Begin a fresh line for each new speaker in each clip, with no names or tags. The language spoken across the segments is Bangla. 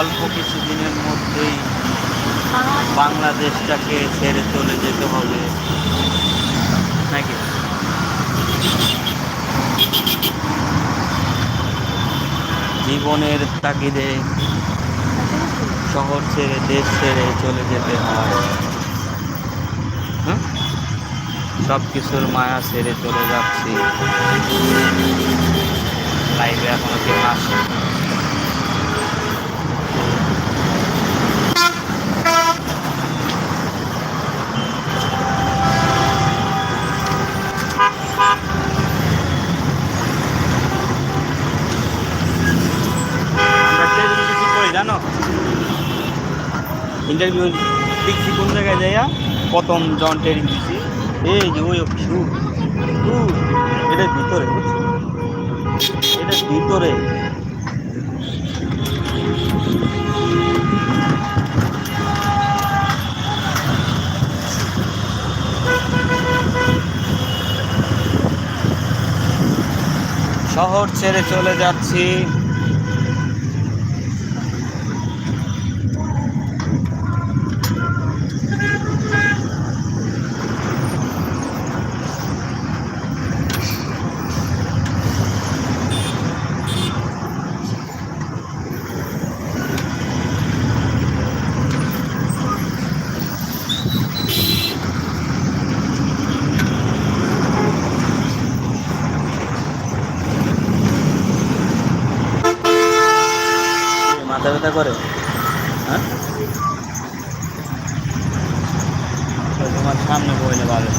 অল্প কিছু দিনের মধ্যেই বাংলাদেশটাকে ছেড়ে চলে যেতে হবে। নাকি? জীবনের তাগিদে শহর ছেড়ে, দেশ ছেড়ে চলে যেতে হয়। সব কিছুর মায়া ছেড়ে চলে যাচ্ছি। লাইভে এখনও কেউ আসে ইন্টারভিউ দেখছি কোন জায়গায় যাইয়া? প্রথম জন ট্রেনিং দিচ্ছি এই যে ওই অফিসু এটার ভিতরে, বুঝছ? এটার ভিতরে। শহর ছেড়ে চলে যাচ্ছি। ব্যথা করে? হ্যাঁ? তোমার সামনে বইলে ভালো।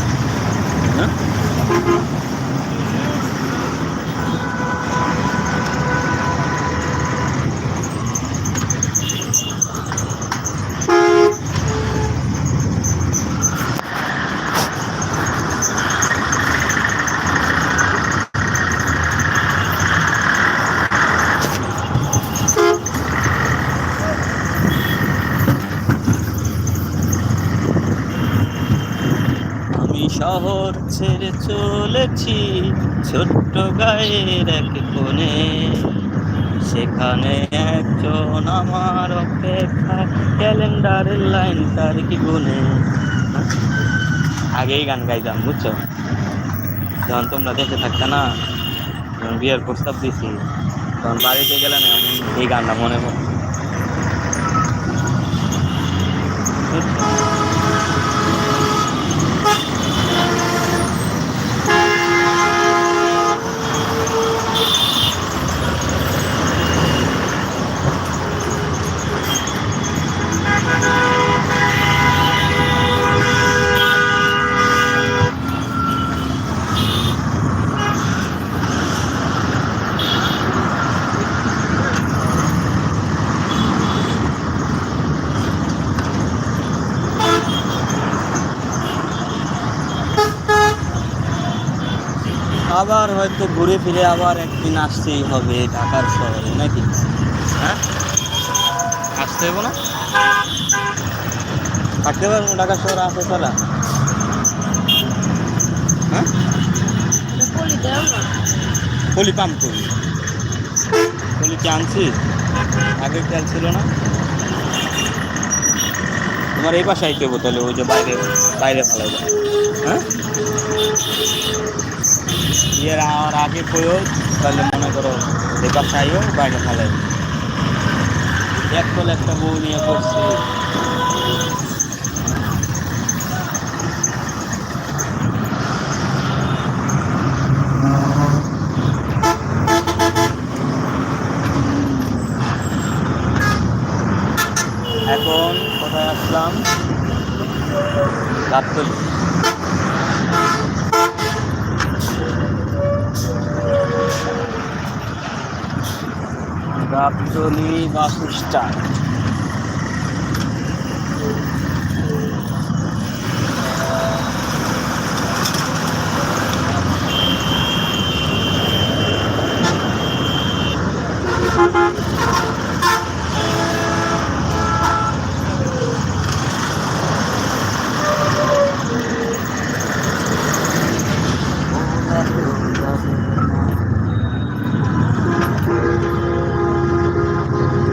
শহর ছেড়ে চলেছি ছোট্ট গায়ের এক কোণে। সেখানে একজন আমার অপেক্ষা ক্যালেন্ডারের লাইন তার কি গুনে আগেই গান গাইতাম, বুঝছ? যখন তোমরা দেখে থাকতে না, যখন বিয়ের প্রস্তাব দিছি, তখন বাড়িতে গেলে না এই গানটা মনে পড়ে। আবার হয়তো ঘুরে ফিরে আবার একদিন আসতেই হবে ঢাকার শহরে, নাকি? হ্যাঁ? আসতে হবে না? থাকতে পারব ঢাকা শহরে আসে তারা হ্যাঁ? কলি পাম করি। কলি কি আনছিস আগে খেয়াল ছিল না। তোমার এই পাশে আইতে হবে তাহলে, ওই যে বাইরে বাইরে ভালো হ্যাঁ? বিয়ের আর আগে কইও, তাহলে মনে করো এই পাশে বাইরে ফেলাই। এক কল একটা বউ নিয়ে করছি। এখন কোথায় আসলাম? Gabtoli Gabtoli bus stand